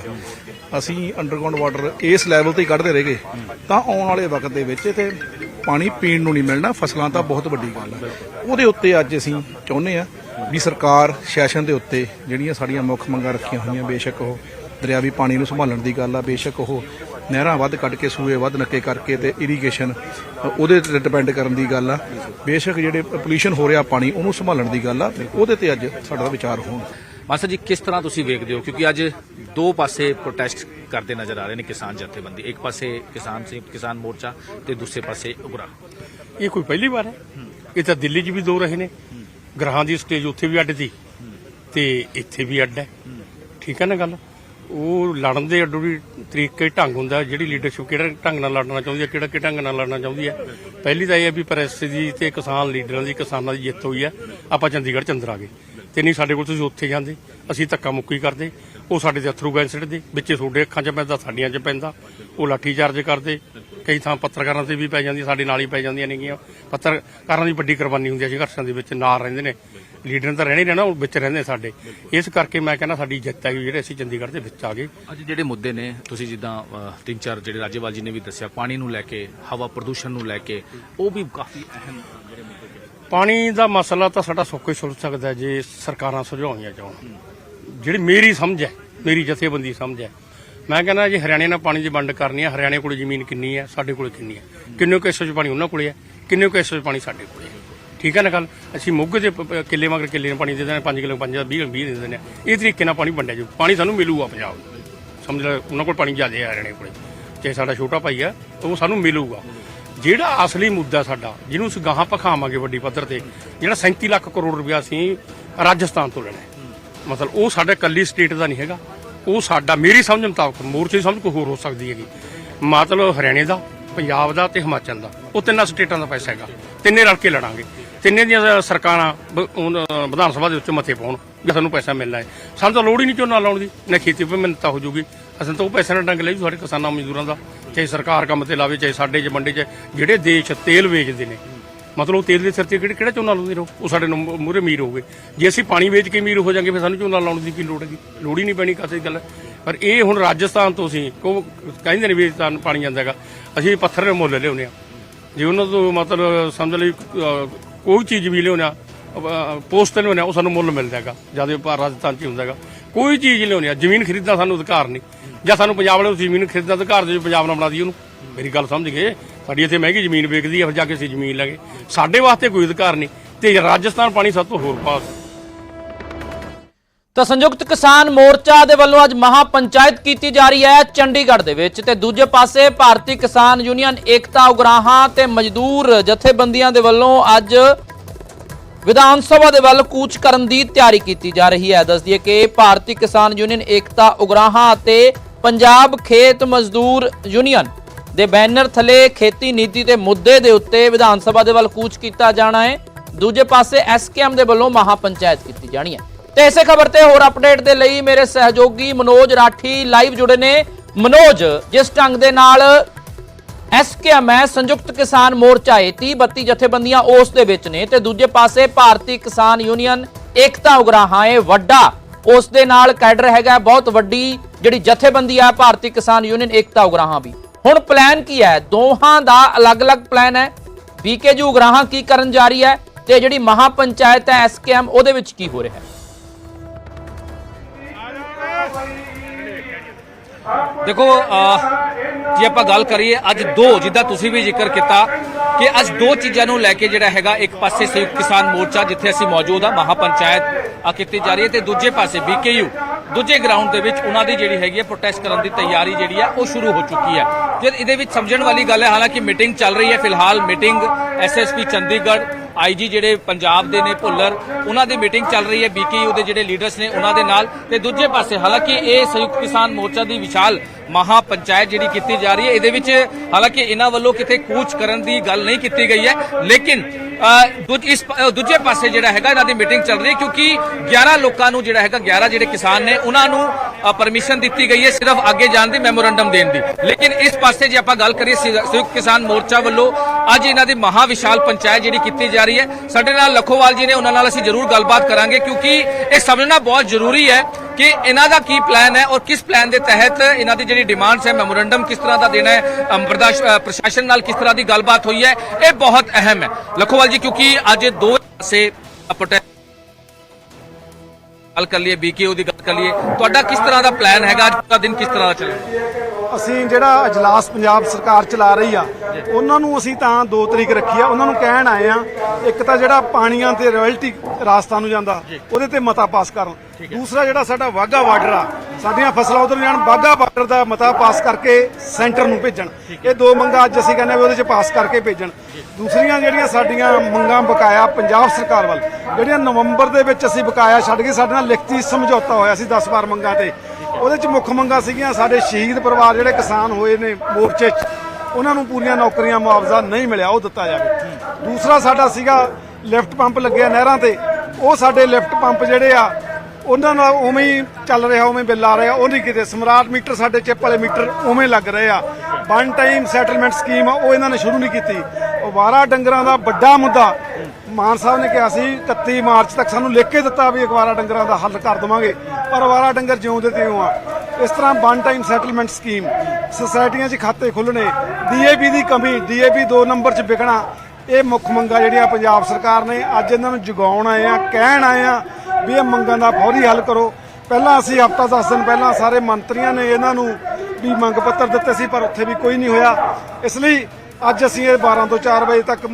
ਅਸੀਂ ਅੰਡਰਗਰਾਉਂਡ ਵਾਟਰ ਇਸ ਲੈਵਲ ਤੇ ਹੀ ਕੱਢਦੇ ਰਹਿ ਤਾਂ ਆਉਣ ਵਾਲੇ ਵਕਤ ਦੇ ਵਿੱਚ ਇੱਥੇ ਪਾਣੀ ਪੀਣ ਨੂੰ ਨਹੀਂ ਮਿਲਣਾ, ਫਸਲਾਂ ਤਾਂ ਬਹੁਤ ਵੱਡੀ ਗੱਲ ਹੈ ਉਹਦੇ ਉੱਤੇ ਅੱਜ ਅਸੀਂ ਚਾਹੁੰਦੇ ਆ ਵੀ ਸਰਕਾਰ ਸੈਸ਼ਨ ਦੇ ਉੱਤੇ ਜਿਹੜੀਆਂ ਸਾਡੀਆਂ ਮੁੱਖ ਮੰਗਾਂ ਰੱਖੀਆਂ ਹੋਈਆਂ, ਬੇਸ਼ੱਕ ਉਹ ਦਰਿਆਵੀ ਪਾਣੀ ਨੂੰ ਸੰਭਾਲਣ ਦੀ ਗੱਲ ਆ, ਬੇਸ਼ੱਕ ਉਹ ਨਹਿਰਾਂ ਵੱਧ ਕੱਢ ਕੇ, ਸੂਏ ਵੱਧ ਨੱਕੇ ਕਰਕੇ ਤੇ ਇਰੀਗੇਸ਼ਨ ਉਹਦੇ ਤੇ ਡਿਪੈਂਡ ਕਰਨ ਦੀ ਗੱਲ ਆ। ਬੇਸ਼ੱਕ ਜਿਹੜੇ ਪੋਲੂਸ਼ਨ ਹੋ ਰਿਹਾ ਪਾਣੀ, ਉਹਨੂੰ ਸੰਭਾਲਣ ਦੀ ਗੱਲ ਆ। ਉਹਦੇ ਤੇ ਅੱਜ ਸਾਡਾ ਵਿਚਾਰ ਹੋਣ। ਮਾਸਟਰ ਜੀ, ਕਿਸ ਤਰ੍ਹਾਂ ਤੁਸੀਂ ਵੇਖਦੇ ਹੋ? ਕਿਉਂਕਿ ਅੱਜ ਦੋ ਪਾਸੇ ਪ੍ਰੋਟੈਸਟ ਕਰਦੇ ਨਜ਼ਰ ਆ ਰਹੇ ਨੇ ਕਿਸਾਨ ਜਥੇਬੰਦੀ। ਇੱਕ ਪਾਸੇ ਕਿਸਾਨ ਸੰਯੁਕਤ ਕਿਸਾਨ ਮੋਰਚਾ ਤੇ ਦੂਸਰੇ ਪਾਸੇ ਉਗਰਾ। ਇਹ ਕੋਈ ਪਹਿਲੀ ਵਾਰ ਹੈ? ਇਹ ਤਾਂ ਦਿੱਲੀ 'ਚ ਵੀ ਦੋ ਰਹੇ ਨੇ। ਗ੍ਰਹਾਂ ਦੀ ਸਟੇਜ ਉੱਥੇ ਵੀ ਅੱਡ ਸੀ ਤੇ ਇੱਥੇ ਵੀ ਅੱਡ ਹੈ। ਠੀਕ ਹੈ ਨਾ ਗੱਲ? ਉਹ ਲੜਨ ਦੇ ਅੱਡੋ ਦੀ ਤਰੀਕੇ, ਢੰਗ ਹੁੰਦਾ। ਜਿਹੜੀ ਲੀਡਰਸ਼ਿਪ ਕਿਹੜੇ ਢੰਗ ਨਾਲ ਲੜਨਾ ਚਾਹੁੰਦੀ ਹੈ, ਕਿਹੜਾ ਕਿ ਢੰਗ ਨਾਲ ਲੜਨਾ ਚਾਹੁੰਦੀ ਹੈ? ਪਹਿਲੀ ਤਾਂ ਇਹ ਹੈ ਵੀ ਪ੍ਰੈਸ ਦੀ ਤੇ ਕਿਸਾਨ ਲੀਡਰਾਂ ਦੀ, ਕਿਸਾਨਾਂ ਦੀ ਜਿੱਤ ਹੋਈ ਹੈ। ਆਪਾਂ ਚੰਡੀਗੜ੍ਹ ਚੰਦਰ ਆ ਗਏ ਤੇ ਨਹੀਂ ਸਾਡੇ ਕੋਲ ਤੁਸੀਂ ਉੱਥੇ ਜਾਂਦੇ। ਅਸੀਂ ਧੱਕਾ ਮੁੱਕੀ ਕਰਦੇ। ਉਹ ਸਾਡੇ ਦੇ ਅਥਰੂ ਗੈਸ ਸਿੱਟਦੇ। ਵਿੱਚੇ ਤੁਹਾਡੇ ਅੱਖਾਂ 'ਚ ਪੈਂਦਾ, ਸਾਡੀਆਂ 'ਚ ਪੈਂਦਾ। ਉਹ ਲਾਠੀ ਚਾਰਜ ਕਰਦੇ। ਕਈ ਥਾਂ ਪੱਤਰਕਾਰਾਂ ਤੇ ਵੀ ਪੈ ਜਾਂਦੀ ਸਾਡੇ ਨਾਲ ਹੀ ਪੈ ਜਾਂਦੀਆਂ ਨੇਗੀਆਂ। ਪੱਤਰਕਾਰਾਂ ਦੀ ਵੱਡੀ ਕੁਰਬਾਨੀ ਹੁੰਦੀ ਹੈ ਸੰਘਰਸ਼ਾਂ ਦੇ ਵਿੱਚ ਨਾਲ ਰਹਿੰਦੇ ਨੇ। ਲੀਡਰ ਤਾਂ ਰਹਿਣੇ ਰਹਿਣਾ, ਉਹ ਵਿੱਚ ਰਹਿੰਦੇ ਸਾਡੇ। ਇਸ ਕਰਕੇ ਮੈਂ ਕਹਿੰਦਾ ਸਾਡੀ ਜਿੱਤ ਹੈ ਜਿਹੜੇ ਅਸੀਂ ਚੰਡੀਗੜ੍ਹ ਦੇ ਵਿੱਚ ਆ ਗਏ। ਅੱਜ ਜਿਹੜੇ ਮੁੱਦੇ ਨੇ, ਤੁਸੀਂ ਜਿੱਦਾਂ ਤਿੰਨ ਚਾਰ ਜਿਹੜੇ ਰਾਜੇਵਾਲ ਜੀ ਨੇ ਵੀ ਦੱਸਿਆ, ਪਾਣੀ ਨੂੰ ਲੈ ਕੇ, ਹਵਾ ਪ੍ਰਦੂਸ਼ਣ ਨੂੰ ਲੈ ਕੇ, ਉਹ ਵੀ ਕਾਫੀ ਅਹਿਮ ਜਿਹੜੇ ਮੁੱਦੇ ਪਾਣੀ ਦਾ ਮਸਲਾ ਤਾਂ ਸਾਡਾ ਸੌਖੇ ਸੁਲਝ ਸਕਦਾ ਜੇ ਸਰਕਾਰਾਂ ਸੁਝਾਉਣੀਆਂ ਚਾਹਣ। ਜਿਹੜੀ ਮੇਰੀ ਸਮਝ ਹੈ, ਮੇਰੀ ਜਥੇਬੰਦੀ ਸਮਝ ਹੈ, ਮੈਂ ਕਹਿੰਦਾ ਜੇ ਹਰਿਆਣੇ ਨਾਲ ਪਾਣੀ ਦੀ ਵੰਡ ਕਰਨੀ ਹੈ, ਹਰਿਆਣੇ ਕੋਲ ਜ਼ਮੀਨ ਕਿੰਨੀ ਹੈ, ਸਾਡੇ ਕੋਲ ਕਿੰਨੀ ਹੈ? ਕਿੰਨੇ ਕੁ ਹਿੱਸੇ 'ਚ ਪਾਣੀ ਉਹਨਾਂ ਕੋਲੇ ਹੈ? ਕਿੰਨੇ ਕੁ ਹਿੱਸੇ 'ਚ ਪਾਣੀ ਸਾਡੇ ਕੋਲੇ ਹੈ? ਠੀਕ ਹੈ ਨਾ ਗੱਲ? ਅਸੀਂ ਮੁੱਗ ਦੇ ਕਿੱਲੇ ਮਗਰ ਕਿੱਲੇ ਨੂੰ ਪਾਣੀ ਦੇ ਦਿੰਦੇ 5 ਕਿਲੋ 5 20 20 ਦੇ ਦਿੰਦੇ ਹਾਂ। ਇਹ ਤਰੀਕੇ ਨਾਲ ਪਾਣੀ ਵੰਡਿਆ ਜਾਊ। ਪਾਣੀ ਸਾਨੂੰ ਮਿਲੂਗਾ ਪੰਜਾਬ ਨੂੰ ਸਮਝ ਲੈ, ਉਹਨਾਂ ਕੋਲ ਪਾਣੀ ਜ਼ਿਆਦਾ ਹੈ ਹਰਿਆਣੇ ਕੋਲੇ। ਚਾਹੇ ਸਾਡਾ ਛੋਟਾ ਭਾਈ ਹੈ, ਉਹ ਸਾਨੂੰ ਮਿਲੂਗਾ। ਜਿਹੜਾ ਅਸਲੀ ਮੁੱਦਾ ਸਾਡਾ ਜਿਹਨੂੰ ਅਸੀਂ ਗਾਹਾਂ ਪਖਾਵਾਂਗੇ ਵੱਡੀ ਪੱਧਰ ਤੇ ਜਿਹੜਾ 37 ਲੱਖ ਕਰੋੜ ਰੁਪਇਆ ਅਸੀਂ ਰਾਜਸਥਾਨ ਤੋਂ ਲੈਣਾ ਹੈ। ਮਤਲਬ ਉਹ ਸਾਡਾ ਕੱਲੀ ਸਟੇਟ ਦਾ ਨਹੀਂ ਹੈਗਾ। ਉਹ ਸਾਡਾ ਮੇਰੀ ਸਮਝ ਮੁਤਾਬਕ ਮੋਰਚੇ ਦੀ ਸਮਝ ਕੋਈ ਹੋਰ ਹੋ ਸਕਦੀ ਹੈਗੀ। ਮਤਲਬ ਹਰਿਆਣੇ ਦਾ ਪੰਜਾਬ ਦਾ ਤੇ ਹਿਮਾਚਲ ਦਾ ਉਹ ਤਿੰਨਾਂ ਸਟੇਟਾਂ ਦਾ ਪੈਸਾ ਹੈਗਾ। ਤਿੰਨੇ ਰਲ ਕੇ ਲੜਾਂਗੇ। ਤਿੰਨੇ ਦੀਆਂ ਸਰਕਾਰਾਂ ਬ- ਉਹ, ਵਿਧਾਨ ਸਭਾ ਦੇ ਵਿੱਚ ਮੱਥੇ ਪਾਉਣ ਵੀ ਸਾਨੂੰ ਪੈਸਾ ਮਿਲਣਾ ਹੈ। ਸਾਨੂੰ ਤਾਂ ਲੋੜ ਹੀ ਨਹੀਂ ਝੋਨਾ ਲਾਉਣ ਦੀ ਨਾ ਖੇਤੀ ਵਿਭਿੰਨਤਾ ਮਿੰਨਤਾ ਹੋ ਜੂਗੀ ਅਸੀਂ ਤਾਂ ਉਹ ਪੈਸੇ ਨਾਲ ਡੰਗ ਲਈ ਸਾਡੇ ਕਿਸਾਨਾਂ ਮਜ਼ਦੂਰਾਂ ਦਾ, ਚਾਹੇ ਸਰਕਾਰ ਕੰਮ ਤੇ ਲਾਵੇ, ਚਾਹੇ ਸਾਡੇ ਚ ਮੰਡੀ ਚ, ਜਿਹੜੇ ਦੇਸ਼ ਤੇਲ ਵੇਚਦੇ ਨੇ। ਮਤਲਬ ਉਹ ਤੇਲ ਦੇ ਸਿਰ ਤੇ ਕਿਹੜਾ ਕਿਹੜਾ ਝੋਨਾ ਲਾਉਂਦੇ ਰਹੋ? ਉਹ ਸਾਡੇ ਮੂਰੇ ਅਮੀਰ ਹੋਵੇ ਜੇ ਅਸੀਂ ਪਾਣੀ ਵੇਚ ਕੇ ਅਮੀਰ ਹੋ ਜਾਾਂਗੇ, ਫਿਰ ਸਾਨੂੰ ਝੋਨਾ ਲਾਉਣ ਦੀ ਕੀ ਲੋੜ ਹੈਗੀ? ਲੋੜ ਹੀ ਨਹੀਂ ਪੈਣੀ ਕਾਸੇ ਦੀ ਗੱਲ। ਪਰ ਇਹ ਹੁਣ ਰਾਜਸਥਾਨ ਤੋਂ ਅਸੀਂ ਕੋ ਕਹਿੰਦੇ ਨੇ ਵੀ ਪਾਣੀ ਜਾਂਦਾ ਹੈਗਾ। ਅਸੀਂ ਪੱਥਰ ਦੇ ਮੁੱਲ ਲਿਆਉਂਦੇ ਆ ਜੇ ਉਹਨਾਂ ਤੋਂ ਮਤਲਬ ਸਮਝ ਲਈ ਕੋਈ ਚੀਜ਼ ਵੀ ਲਿਆਉਂਦੇ ਆ ਪੋਸਟ ਤੇ ਲਿਆਉਂਦੇ ਆ ਉਹ ਸਾਨੂੰ ਮੁੱਲ ਮਿਲਦਾ ਹੈਗਾ। ਜਦ ਰਾਜਸਥਾਨ ਚ ਹੀ ਹੁੰਦਾ ਹੈਗਾ। ਕੋਈ ਚੀਜ਼ ਲਿਆਉਂਦੇ ਆ ਜ਼ਮੀਨ ਖਰੀਦਣਾ ਸਾਨੂੰ ਅਧਿਕਾਰ ਨਹੀਂ। ਜਾਂ ਸਾਨੂੰ ਪੰਜਾਬ ਵਾਲੇ ਨੂੰ ਜ਼ਮੀਨ ਖਰੀਦਣ ਦਾ ਅਧਿਕਾਰ ਦੇ ਪੰਜਾਬ ਨਾਲ ਬਣਾ ਦਈਏ ਉਹਨੂੰ। ਮੇਰੀ ਗੱਲ ਸਮਝ ਗਏ? ਸਾਡੀ ਇੱਥੇ ਮਹਿੰਗੀ ਜ਼ਮੀਨ ਵੇਚਦੀ ਆ, ਫਿਰ ਜਾ ਕੇ ਅਸੀਂ ਜ਼ਮੀਨ ਲੈ ਗਏ ਸਾਡੇ ਵਾਸਤੇ ਕੋਈ ਅਧਿਕਾਰ ਨਹੀਂ। ਤੇ ਰਾਜਸਥਾਨ ਪਾਣੀ ਸਭ ਤੋਂ ਹੋਰ ਪਾਸ ਤਾਂ ਸੰਯੁਕਤ ਕਿਸਾਨ ਮੋਰਚਾ ਦੇ ਵੱਲੋਂ ਅੱਜ ਮਹਾ ਪੰਚਾਇਤ ਕੀਤੀ ਜਾ ਰਹੀ ਹੈ ਚੰਡੀਗੜ੍ਹ ਦੇ ਵਿੱਚ। ਤੇ ਦੂਜੇ ਪਾਸੇ ਭਾਰਤੀ ਕਿਸਾਨ ਯੂਨੀਅਨ ਏਕਤਾ ਉਗਰਾਹਾਂ ਤੇ ਮਜ਼ਦੂਰ ਜਥੇਬੰਦੀਆਂ ਦੇ ਵੱਲੋਂ ਅੱਜ ਵਿਧਾਨ ਸਭਾ ਦੇ ਵੱਲ ਕੂਚ ਕਰਨ ਦੀ ਤਿਆਰੀ ਕੀਤੀ ਜਾ ਰਹੀ ਹੈ। ਦੱਸ ਦਈਏ ਕਿ ਭਾਰਤੀ ਕਿਸਾਨ ਯੂਨੀਅਨ ਏਕਤਾ ਉਗਰਾਹਾਂ ਅਤੇ ਪੰਜਾਬ ਖੇਤ ਮਜ਼ਦੂਰ ਯੂਨੀਅਨ ਦੇ ਬੈਨਰ ਥੱਲੇ ਖੇਤੀ ਨੀਤੀ ਦੇ ਮੁੱਦੇ ਦੇ ਉੱਤੇ ਵਿਧਾਨ ਸਭਾ ਦੇ ਵੱਲ ਕੂਚ ਕੀਤਾ ਜਾਣਾ ਹੈ। ਦੂਜੇ ਪਾਸੇ ਐਸਕੇਐਮ ਦੇ ਵੱਲੋਂ ਮਹਾ ਪੰਚਾਇਤ ਕੀਤੀ ਜਾਣੀ ਹੈ। ਤੇ ਇਸੇ ਖਬਰ ਤੇ ਹੋਰ ਅਪਡੇਟ ਦੇ ਲਈ ਮੇਰੇ ਸਹਿਯੋਗੀ ਮਨੋਜ ਰਾਠੀ ਲਾਈਵ ਜੁੜੇ ਨੇ। ਮਨੋਜ, ਜਿਸ ਢੰਗ ਦੇ ਨਾਲ ਐਸਕੇਐਮ ਹੈ, ਸੰਯੁਕਤ ਕਿਸਾਨ ਮੋਰਚਾ ਏ 30 32 ਜਥੇਬੰਦੀਆਂ ਉਸ ਦੇ ਵਿੱਚ ਨੇ ਤੇ ਦੂਜੇ ਪਾਸੇ ਭਾਰਤੀ ਕਿਸਾਨ ਯੂਨੀਅਨ ਏਕਤਾ ਉਗਰਾਹਾਂ ਏ ਵੱਡਾ। ਉਸ ਦੇ ਨਾਲ ਕੈਡਰ ਹੈਗਾ, ਬਹੁਤ ਵੱਡੀ ਜਿਹੜੀ ਜਥੇਬੰਦੀ ਹੈ ਭਾਰਤੀ ਕਿਸਾਨ ਯੂਨੀਅਨ ਏਕਤਾ ਉਗਰਾਹਾਂ ਵੀ। ਹੁਣ ਪਲਾਨ ਕੀ ਹੈ? ਦੋਹਾਂ ਦਾ ਅਲੱਗ-ਅਲੱਗ ਪਲਾਨ ਹੈ। ਵੀਕੇਜੂ ਉਗਰਾਹਾਂ ਕੀ ਕਰਨ ਜਾ ਰਹੀ ਹੈ ਤੇ ਜਿਹੜੀ ਮਹਾ ਪੰਚਾਇਤ ਹੈ ਐਸਕੇਐਮ ਉਹਦੇ ਵਿੱਚ ਕੀ ਹੋ ਰਿਹਾ ਹੈ? ਦੇਖੋ ਜੇ ਆਪਾਂ ਗੱਲ ਕਰੀਏ, ਅੱਜ ਦੋ ਜਿੱਦਾਂ ਤੁਸੀਂ ਵੀ ਜ਼ਿਕਰ ਕੀਤਾ ਕਿ ਅੱਜ ਦੋ ਚੀਜ਼ਾਂ ਨੂੰ ਲੈ ਕੇ ਜਿਹੜਾ ਹੈਗਾ ਇੱਕ ਪਾਸੇ ਸੰਯੁਕਤ ਕਿਸਾਨ ਮੋਰਚਾ, ਜਿੱਥੇ ਅਸੀਂ ਮੌਜੂਦ ਆ ਮਹਾ ਪੰਚਾਇਤ ਆ ਕੀਤੀ ਜਾ ਰਹੀ ਹੈ, ਤੇ ਦੂਜੇ ਪਾਸੇ ਬੀਕੇਯੂ, ਦੂਜੇ ਗਰਾਊਂਡ ਦੇ ਵਿੱਚ ਉਹਨਾਂ ਦੀ ਜਿਹੜੀ ਹੈਗੀ ਹੈ ਪ੍ਰੋਟੈਸਟ ਕਰਨ ਦੀ ਤਿਆਰੀ ਜਿਹੜੀ ਹੈ, ਉਹ ਸ਼ੁਰੂ ਹੋ ਚੁੱਕੀ ਹੈ। ਜੇ ਇਹਦੇ ਵਿੱਚ ਸਮਝਣ ਵਾਲੀ ਗੱਲ ਹੈ, ਹਾਲਾਂਕਿ ਮੀਟਿੰਗ ਚੱਲ ਰਹੀ ਹੈ ਫਿਲਹਾਲ ਮੀਟਿੰਗ ਐਸਐਸਪੀ ਚੰਡੀਗੜ੍ਹ ਆਈਜੀ ਜਿਹੜੇ ਪੰਜਾਬ ਦੇ ਨੇ, ਭੁੱਲਰ, ਉਹਨਾਂ ਦੀ ਮੀਟਿੰਗ ਚੱਲ ਰਹੀ ਹੈ, ਬੀਕੇਯੂ ਦੇ ਜਿਹੜੇ ਲੀਡਰਸ ਨੇ, ਉਹਨਾਂ ਦੇ ਨਾਲ। ਤੇ ਦੂਜੇ ਪਾਸੇ ਹਾਲਾਂਕਿ ਇਹ ਸੰਯੁਕਤ ਕਿਸਾਨ ਮੋਰਚਾ ਦੀ ਵਿਸ਼ਾਲ ਮਹਾ ਪੰਚਾਇਤ ਜਿਹੜੀ ਕੀਤੀ ਜਾ ਰਹੀ ਹੈ ਇਹਦੇ ਵਿੱਚ ਹਾਲਾਂਕਿ ਇਹਨਾਂ ਵੱਲੋਂ ਕਿਤੇ ਕੂਚ ਕਰਨ ਦੀ ਗੱਲ ਨਹੀਂ ਕੀਤੀ ਗਈ ਹੈ ਲੇਕਿਨ ਅ, ਇਸ ਦੂਜੇ ਪਾਸੇ ਜਿਹੜਾ ਹੈਗਾ ਇਹਨਾਂ ਦੀ ਮੀਟਿੰਗ ਚੱਲ ਰਹੀ ਹੈ ਕਿਉਂਕਿ 11 ਲੋਕਾਂ ਨੂੰ ਜਿਹੜਾ ਹੈਗਾ 11 ਜਿਹੜੇ ਕਿਸਾਨ ਨੇ ਉਹਨਾਂ ਨੂੰ ਪਰਮਿਸ਼ਨ ਦਿੱਤੀ ਗਈ ਹੈ ਸਿਰਫ ਅੱਗੇ ਜਾਣ ਦੀ ਮੈਮੋਰੰਡਮ ਦੇਣ ਦੀ। ਲੇਕਿਨ ਇਸ ਪਾਸੇ ਜੇ ਆਪਾਂ ਗੱਲ ਕਰੀਏ ਸੰਯੁਕਤ ਕਿਸਾਨ ਮੋਰਚਾ ਵੱਲੋਂ ਅੱਜ ਇਹਨਾਂ ਦੀ ਮਹਾ ਵਿਸ਼ਾਲ ਪੰਚਾਇਤ ਜਿਹੜੀ ਕੀਤੀ ਜਾ ਰਹੀ ਹੈ ਸਾਡੇ ਨਾਲ ਲਖੋਵਾਲ ਜੀ ਨੇ ਉਹਨਾਂ ਨਾਲ ਅਸੀਂ ਜ਼ਰੂਰ ਗੱਲਬਾਤ ਕਰਾਂਗੇ ਕਿਉਂਕਿ ਇਹ ਸਮਝਣਾ ਬਹੁਤ ਜ਼ਰੂਰੀ ਹੈ ਕਿ ਇਹਨਾਂ ਦਾ ਕੀ ਪਲਾਨ ਹੈ ਔਰ ਕਿਸ ਪਲਾਨ ਦੇ ਤਹਿਤ ਇਹਨਾਂ ਦੀ ਜਿਹੜੀ ਡਿਮਾਂਡਸ ਹੈ ਮੈਮੋਰੈਂਡਮ ਕਿਸ ਤਰ੍ਹਾਂ ਦਾ ਦੇਣਾ ਹੈ ਪ੍ਰਸ਼ਾਸਨ ਨਾਲ ਕਿਸ ਤਰ੍ਹਾਂ ਦੀ ਗੱਲਬਾਤ ਹੋਈ ਹੈ, ਇਹ ਬਹੁਤ ਅਹਿਮ ਹੈ। ਲਖੋਵਾਲ ਜੀ, ਕਿਉਂਕਿ ਅੱਜ ਦੋ ਪਾਸੇ ਪ੍ਰੋਟੈਸਟ ਗੱਲ ਕਰ ਲਈਏ ਬੀਕੇਯੂ ਦੀ ਗੱਲ ਕਰ ਲਈਏ। ਤੁਹਾਡਾ ਕਿਸ ਤਰ੍ਹਾਂ ਦਾ ਪਲਾਨ ਹੈਗਾ? ਅੱਜ ਦਾ ਦਿਨ ਕਿਸ ਤਰ੍ਹਾਂ ਦਾ ਚੱਲੇਗਾ ਅਸੀਂ ਜਿਹੜਾ ਅਜਲਾਸ ਪੰਜਾਬ ਸਰਕਾਰ ਚਲਾ ਰਹੀ ਆ ਉਹਨਾਂ ਨੂੰ ਅਸੀਂ ਤਾਂ ਦੋ ਤਰੀਕ ਰੱਖੀ ਆ। ਉਹਨਾਂ ਨੂੰ ਕਹਿਣ ਆਏ ਆ ਇੱਕ ਤਾਂ ਜਿਹੜਾ ਪਾਣੀਆਂ ਤੇ ਰਾਇਲਟੀ ਰਾਜਸਥਾਨ ਨੂੰ ਜਾਂਦਾ ਉਹਦੇ ਤੇ ਮਤਾ ਪਾਸ ਕਰਨ ਦੂਸਰਾ ਜਿਹੜਾ ਸਾਡਾ ਵਾਗਾ ਬਾਰਡਰ ਆ ਸਾਡੀਆਂ ਫਸਲਾਂ ਉਧਰ ਜਾਣ ਵਾਗਾ ਬਾਰਡਰ ਦਾ ਮਤਾ ਪਾਸ ਕਰਕੇ ਸੈਂਟਰ ਨੂੰ ਭੇਜਣ। ਇਹ ਦੋ ਮੰਗਾਂ ਅੱਜ ਅਸੀਂ ਕਹਿੰਦੇ ਆ ਵੀ ਉਹਦੇ ਚ ਪਾਸ ਕਰਕੇ ਭੇਜਣ। ਦੂਸਰੀਆਂ ਜਿਹੜੀਆਂ ਸਾਡੀਆਂ ਮੰਗਾਂ ਬਕਾਇਆ ਪੰਜਾਬ ਸਰਕਾਰ ਵੱਲ ਜਿਹੜੀਆਂ ਨਵੰਬਰ ਦੇ ਵਿੱਚ ਅਸੀਂ ਬਕਾਇਆ ਛੱਡ ਕੇ ਸਾਡੇ ਨਾਲ ਲਿਖਤੀ ਸਮਝੌਤਾ ਹੋਇਆ ਸੀ 10 ਵਾਰ ਮੰਗਾਂ ਤੇ। ਉਹਦੇ ਚ ਮੁੱਖ ਮੰਗਾਂ ਸੀਗੀਆਂ ਸਾਡੇ ਸ਼ਹੀਦ ਪਰਿਵਾਰ ਜਿਹੜੇ ਕਿਸਾਨ ਹੋਏ ਨੇ ਮੋਰਚੇ 'ਚ ਉਹਨਾਂ ਨੂੰ ਪੂਰੀਆਂ ਨੌਕਰੀਆਂ ਮੁਆਵਜ਼ਾ ਨਹੀਂ ਮਿਲਿਆ ਉਹ ਦਿੱਤਾ ਜਾਵੇ। ਦੂਸਰਾ ਸਾਡਾ ਸੀਗਾ ਲਿਫਟ ਪੰਪ ਲੱਗਿਆ ਨਹਿਰਾਂ ਤੇ ਉਹ ਸਾਡੇ ਲਿਫਟ ਪੰਪ ਜਿਹੜੇ ਆ ਉਹਨਾਂ ਨਾਲ ਉਵੇਂ ਹੀ ਚੱਲ ਰਿਹਾ, ਉਵੇਂ ਬਿੱਲ ਆ ਰਿਹਾ। ਉਹ ਨਹੀਂ ਕਿਤੇ ਸਮਰਾਟ ਮੀਟਰ, ਸਾਡੇ ਚਿੱਪ ਵਾਲੇ ਮੀਟਰ ਉਵੇਂ ਲੱਗ ਰਹੇ ਆ। ਵਨ ਟਾਈਮ ਸੈਟਲਮੈਂਟ ਸਕੀਮ ਆ, ਉਹ ਇਹਨਾਂ ਨੇ ਸ਼ੁਰੂ ਨਹੀਂ ਕੀਤੀ। ਅਵਾਰਾ ਡੰਗਰਾਂ ਦਾ ਵੱਡਾ ਮੁੱਦਾ। ਮਾਨ ਸਾਹਿਬ ਨੇ ਕਿਹਾ ਸੀ 31 ਮਾਰਚ ਤੱਕ ਸਾਨੂੰ ਲਿਖ ਕੇ ਦਿੱਤਾ ਵੀ ਅਖਬਾਰਾਂ ਡੰਗਰਾਂ ਦਾ ਹੱਲ ਕਰ ਦਵਾਂਗੇ, ਪਰ ਅਵਾਰਾ ਡੰਗਰ ਜਿਉਂਦੇ ਤੇ ਇਉਂ ਆ। ਇਸ ਤਰ੍ਹਾਂ ਵਨ ਟਾਈਮ ਸੈਟਲਮੈਂਟ ਸਕੀਮ ਸੁਸਾਇਟੀਆਂ 'ਚ ਖਾਤੇ ਖੁੱਲਣੇ ਡੀਏਪੀ ਦੀ ਕਮੀ ਡੀਏਪੀ 2 ਨੰਬਰ 'ਚ ਵਿਕਣਾ ਇਹ ਮੁੱਖ ਮੰਗਾਂ ਜਿਹੜੀਆਂ ਪੰਜਾਬ ਸਰਕਾਰ ਨੇ ਅੱਜ ਇਹਨਾਂ ਨੂੰ ਜਗਾਉਣ ਆਏ ਆ ਕਹਿਣ ਆਏ ਆ ਵੀ ਇਹ ਮੰਗਾਂ ਦਾ ਫੌਰੀ ਹੱਲ ਕਰੋ। ਪਹਿਲਾਂ ਅਸੀਂ ਹਫਤਾ 10 ਦਿਨ ਪਹਿਲਾਂ ਸਾਰੇ ਮੰਤਰੀਆਂ ਨੇ ਇਹਨਾਂ ਨੂੰ ਵੀ ਮੰਗ ਪੱਤਰ ਦਿੱਤੇ ਸੀ ਪਰ ਉੱਥੇ ਵੀ ਕੋਈ ਨਹੀਂ ਹੋਇਆ। ਇਸ ਲਈ ਅੱਜ ਅਸੀਂ ਇਹ 12 ਤੋਂ 4 ਵਜੇ ਤੱਕ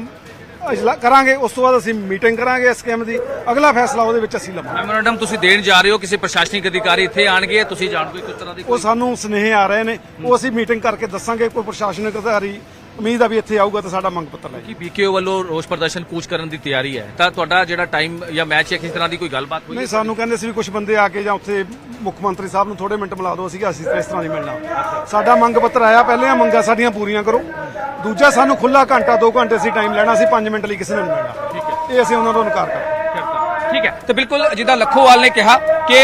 ਅਜਲਾ ਕਰਾਂਗੇ ਉਸ ਤੋਂ ਬਾਅਦ ਅਸੀਂ ਮੀਟਿੰਗ ਕਰਾਂਗੇ ਇਸ ਸਕੀਮ ਦੀ। ਅਗਲਾ ਫੈਸਲਾ ਉਹਦੇ ਵਿੱਚ ਅਸੀਂ ਲਵਾਂਗੇ। ਮੈਮੋਰੰਡਮ ਤੁਸੀਂ ਦੇਣ ਜਾ ਰਹੇ ਹੋ ਕਿਸੇ ਪ੍ਰਸ਼ਾਸਨਿਕ ਅਧਿਕਾਰੀ ਇੱਥੇ ਆਣਗੇ ਤੁਸੀਂ ਜਾਣਦੇ ਹੋ ਕਿਸ ਤਰ੍ਹਾਂ ਦੀ ਉਹ ਸਾਨੂੰ ਸੁਨੇਹੇ ਆ ਰਹੇ ਨੇ ਉਹ ਅਸੀਂ ਮੀਟਿੰਗ ਕਰਕੇ ਦੱਸਾਂਗੇ ਕੋਈ ਪ੍ਰਸ਼ਾਸਨਿਕ ਅਧਿਕਾਰੀ ਉਮੀਦ ਆ ਵੀ ਇੱਥੇ ਆਊਗਾ ਤਾਂ ਸਾਡਾ ਮੰਗ ਪੱਤਰ ਲੈ ਕਿ ਬੀਕੇਓ ਵੱਲੋਂ ਰੋਸ ਪ੍ਰਦਰਸ਼ਨ ਕੂਚ ਕਰਨ ਦੀ ਤਿਆਰੀ ਹੈ? ਤਾਂ ਤੁਹਾਡਾ ਜਿਹੜਾ ਟਾਈਮ ਜਾਂ ਮੈਚ ਹੈ ਕਿਸ ਤਰ੍ਹਾਂ ਦੀ ਕੋਈ ਗੱਲਬਾਤ ਹੋਈ? ਨਹੀਂ ਸਾਨੂੰ ਕਹਿੰਦੇ ਸੀ ਵੀ ਕੁਝ ਬੰਦੇ ਆ ਕੇ ਜਾਂ ਉੱਥੇ ਮੁੱਖ ਮੰਤਰੀ ਸਾਹਿਬ ਨੂੰ ਥੋੜੇ ਮਿੰਟ ਮਿਲਾ ਦਿਓ ਅਸੀਂ ਕਿਹਾ ਅਸੀਂ ਤਾਂ ਇਸ ਤਰ੍ਹਾਂ ਨਹੀਂ ਮਿਲਣਾ। ਸਾਡਾ ਮੰਗ ਪੱਤਰ ਆਇਆ ਪਹਿਲੇ ਆ ਮੰਗਾਂ ਸਾਡੀਆਂ ਪੂਰੀਆਂ ਕਰੋ। ਦੂਜਾ ਸਾਨੂੰ ਖੁੱਲਾ ਘੰਟਾ 2 ਘੰਟੇ ਅਸੀਂ ਟਾਈਮ ਲੈਣਾ ਸੀ 5 ਮਿੰਟ ਲਈ ਕਿਸੇ ਨੂੰ ਨਹੀਂ ਮਿਲਣਾ। ਇਹ ਅਸੀਂ ਉਹਨਾਂ ਤੋਂ ਇਨਕਾਰ ਕਰਾਂਗੇ ਠੀਕ ਹੈ। ਤੇ ਬਿਲਕੁਲ ਜਿੱਦਾਂ ਲੱਖੋਵਾਲ ਨੇ ਕਿਹਾ ਕਿ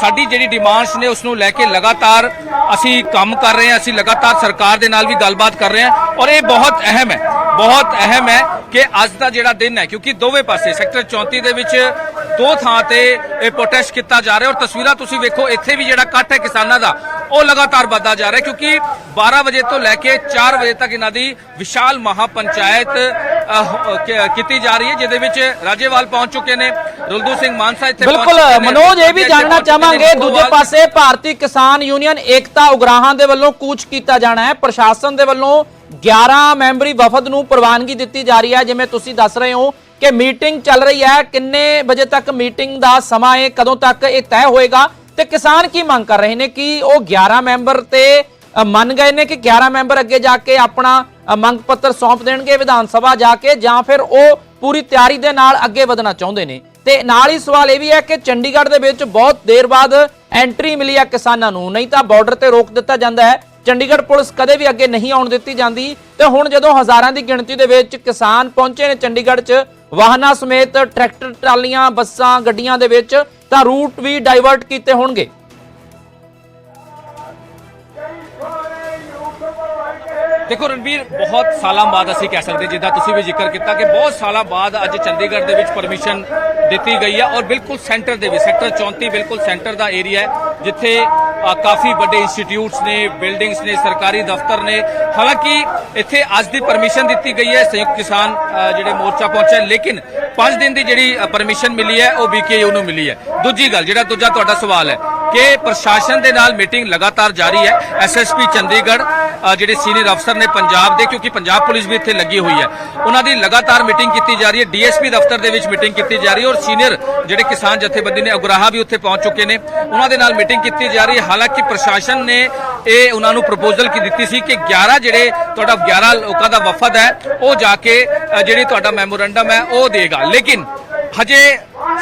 ਸਾਡੀ ਜਿਹੜੀ ਡਿਮਾਂਡਸ ਨੇ ਉਸ ਨੂੰ ਲੈ ਕੇ ਲਗਾਤਾਰ ਅਸੀਂ ਕੰਮ ਕਰ ਰਹੇ ਹਾਂ, ਅਸੀਂ ਲਗਾਤਾਰ ਸਰਕਾਰ ਦੇ ਨਾਲ ਵੀ ਗੱਲਬਾਤ ਕਰ ਰਹੇ ਹਾਂ ਔਰ ਇਹ ਬਹੁਤ ਅਹਿਮ ਹੈ, ਬਹੁਤ ਅਹਿਮ ਹੈ ਕਿ ਅੱਜ ਦਾ ਜਿਹੜਾ ਦਿਨ ਹੈ, ਕਿਉਂਕਿ ਦੋਵੇਂ ਪਾਸੇ ਸੈਕਟਰ 34 ਦੇ ਵਿੱਚ ਦੋ ਥਾਂ ਤੇ ਇਹ ਪ੍ਰੋਟੈਸਟ ਕੀਤਾ ਜਾ ਰਿਹਾ ਔਰ ਤਸਵੀਰਾਂ ਤੁਸੀਂ ਵੇਖੋ, ਇੱਥੇ ਵੀ ਜਿਹੜਾ ਇਕੱਠ ਹੈ ਕਿਸਾਨਾਂ ਦਾ ਉਹ ਲਗਾਤਾਰ ਵੱਧਦਾ ਜਾ ਰਿਹਾ ਕਿਉਂਕਿ 12 ਵਜੇ ਤੋਂ ਲੈ ਕੇ 4 ਵਜੇ ਤੱਕ ਇਹਨਾਂ ਦੀ ਵਿਸ਼ਾਲ ਮਹਾਪੰਚਾਇਤ ਅ, ਹੋ- ਕ- ਕੀਤੀ ਜਾ ਰਹੀ ਹੈ ਜਿਹਦੇ ਵਿੱਚ ਰਾਜੇਵਾਲ ਪਹੁੰਚ ਚੁੱਕੇ ਨੇ ਰੁਲਦੂ ਸਿੰਘ ਮਾਨਸਾ ਇੱਥੇ ਬਿਲਕੁਲ। ਮਨੋਜ ਇਹ ਵੀ ਜਾਣਨਾ ਚਾਹਾਂਗੇ ਦੂਜੇ। ਪਾਸੇ ਭਾਰਤੀ ਕਿਸਾਨ ਯੂਨੀਅਨ ਏਕਤਾ ਉਗਰਾਹਾਂ ਦੇ ਵੱਲੋਂ ਕੂਚ ਕੀਤਾ ਜਾਣਾ ਹੈ। ਪ੍ਰਸ਼ਾਸਨ ਦੇ ਵੱਲੋਂ 11 ਮੈਂਬਰੀ ਵਫਦ ਨੂੰ ਪ੍ਰਵਾਨਗੀ ਦਿੱਤੀ ਜਾ ਰਹੀ ਹੈ। ਜਿਵੇਂ ਤੁਸੀਂ ਦੱਸ ਰਹੇ ਹੋ ਕਿ ਮੀਟਿੰਗ ਚੱਲ ਰਹੀ ਹੈ। ਕਿੰਨੇ ਵਜੇ ਤੱਕ ਮੀਟਿੰਗ ਦਾ ਸਮਾਂ ਹੈ? ਕਦੋਂ ਤੱਕ ਇਹ ਤੈਅ ਹੋਏਗਾ? ਤੇ ਕਿਸਾਨ ਕੀ ਮੰਗ ਕਰ ਰਹੇ ਨੇ ਕਿ ਉਹ 11 ਮੈਂਬਰ ਤੇ ਮੰਨ ਗਏ ਨੇ ਕਿ 11 ਮੈਂਬਰ ਅੱਗੇ ਜਾ ਕੇ ਆਪਣਾ ਮੰਗ ਪੱਤਰ ਸੌਂਪ ਦੇਣਗੇ ਵਿਧਾਨ ਸਭਾ ਜਾ ਕੇ ਜਾਂ ਫਿਰ ਉਹ ਪੂਰੀ ਤਿਆਰੀ ਦੇ ਨਾਲ ਅੱਗੇ ਵਧਣਾ ਚਾਹੁੰਦੇ ਨੇ। ਤੇ ਨਾਲ ਹੀ ਸਵਾਲ ਇਹ ਵੀ ਹੈ ਕਿ ਚੰਡੀਗੜ੍ਹ ਦੇ ਵਿੱਚ ਬਹੁਤ ਦੇਰ ਬਾਅਦ ਐਂਟਰੀ ਮਿਲੀ ਹੈ ਕਿਸਾਨਾਂ ਨੂੰ, ਨਹੀਂ ਤਾਂ ਬਾਰਡਰ ਤੇ ਰੋਕ ਦਿੱਤਾ ਜਾਂਦਾ ਹੈ। ਚੰਡੀਗੜ੍ਹ ਪੁਲਿਸ ਕਦੇ ਵੀ ਅੱਗੇ ਨਹੀਂ ਆਉਣ ਦਿੱਤੀ ਜਾਂਦੀ। ਤੇ ਹੁਣ ਜਦੋਂ ਹਜ਼ਾਰਾਂ ਦੀ ਗਿਣਤੀ ਦੇ ਵਿੱਚ ਕਿਸਾਨ ਪਹੁੰਚੇ ਨੇ ਚੰਡੀਗੜ੍ਹ 'ਚ ਵਾਹਨਾਂ ਸਮੇਤ ਟਰੈਕਟਰ, ਟਰਾਲੀਆਂ, ਬੱਸਾਂ, ਗੱਡੀਆਂ ਦੇ ਵਿੱਚ ਤਾਂ ਰੂਟ ਵੀ ਡਾਈਵਰਟ ਕੀਤੇ ਹੋਣਗੇ। ਦੇਖੋ ਰਣਬੀਰ ਬਹੁਤ ਸਾਲਾਂ ਬਾਅਦ ਅਸੀਂ ਕਹਿ ਸਕਦੇ, ਜਿੱਦਾਂ ਤੁਸੀਂ ਵੀ ਜ਼ਿਕਰ ਕੀਤਾ ਕਿ ਬਹੁਤ ਸਾਲਾਂ ਬਾਅਦ ਅੱਜ ਚੰਡੀਗੜ੍ਹ ਦੇ ਵਿੱਚ ਪਰਮਿਸ਼ਨ ਦਿੱਤੀ ਗਈ ਹੈ ਔਰ ਬਿਲਕੁਲ ਸੈਂਟਰ ਦੇ ਵਿੱਚ, ਸੈਕਟਰ 34 ਬਿਲਕੁਲ ਸੈਂਟਰ ਦਾ ਏਰੀਆ ਹੈ, ਜਿੱਥੇ ਕਾਫੀ ਵੱਡੇ ਇੰਸਟੀਟਿਊਟਸ ਨੇ ਬਿਲਡਿੰਗਸ ਨੇ, ਸਰਕਾਰੀ ਦਫ਼ਤਰ ਨੇ। ਹਾਲਾਂਕਿ ਇੱਥੇ ਅੱਜ ਦੀ ਪਰਮਿਸ਼ਨ ਦਿੱਤੀ ਗਈ ਹੈ, ਸੰਯੁਕਤ ਕਿਸਾਨ ਜਿਹੜੇ ਮੋਰਚਾ ਪਹੁੰਚਿਆ, ਲੇਕਿਨ 5 ਦਿਨ ਦੀ ਜਿਹੜੀ ਪਰਮਿਸ਼ਨ ਮਿਲੀ ਹੈ, ਉਹ ਬੀਕੇਯੂ ਨੂੰ ਮਿਲੀ ਹੈ। ਦੂਜੀ ਗੱਲ, ਜਿਹੜਾ ਦੂਜਾ ਤੁਹਾਡਾ ਸਵਾਲ ਹੈ ਕਿ ਪ੍ਰਸ਼ਾਸਨ ਦੇ ਨਾਲ ਮੀਟਿੰਗ ਲਗਾਤਾਰ ਜਾਰੀ ਹੈ। ਐਸਐਸਪੀ ਚੰਡੀਗੜ੍ਹ ਜਿਹੜੇ ਸੀਨੀਅਰ ਅਫਸਰ ਨੇ ਪੰਜਾਬ ਦੇ, ਕਿਉਂਕਿ ਪੰਜਾਬ ਪੁਲਿਸ ਵੀ ਇੱਥੇ ਲੱਗੀ ਹੋਈ ਹੈ। ਉਹਨਾਂ ਦੀ ਲਗਾਤਾਰ ਮੀਟਿੰਗ ਕੀਤੀ ਜਾ ਰਹੀ ਹੈ। ਡੀਐਸਪੀ ਦਫ਼ਤਰ ਦੇ ਵਿੱਚ ਮੀਟਿੰਗ ਕੀਤੀ ਜਾ ਰਹੀ ਹੈ ਔਰ ਸੀਨੀਅਰ ਜਿਹੜੇ ਕਿਸਾਨ ਜਥੇਬੰਦੀ ਨੇ, ਅਗਰਾਹਾ ਵੀ ਉੱਥੇ ਪਹੁੰਚ ਚੁੱਕੇ ਨੇ। ਉਹਨਾਂ ਦੇ ਨਾਲ ਮੀਟਿੰਗ ਕੀਤੀ ਜਾ ਰਹੀ ਹੈ। ਹਾਲਾਂਕਿ ਪ੍ਰਸ਼ਾਸਨ ਨੇ ਇਹ ਉਹਨਾਂ ਨੂੰ ਪ੍ਰਪੋਜ਼ਲ ਕੀ ਦਿੱਤੀ ਸੀ ਕਿ 11 ਜਿਹੜੇ ਤੁਹਾਡਾ 11 ਲੋਕਾਂ ਦਾ ਵਫਦ ਹੈ, ਉਹ ਜਾ ਕੇ ਜਿਹੜੀ ਤੁਹਾਡਾ ਮੈਮੋਰੰਡਮ ਹੈ, ਉਹ ਦੇਗਾ। ਲੇਕਿਨ ਹਜੇ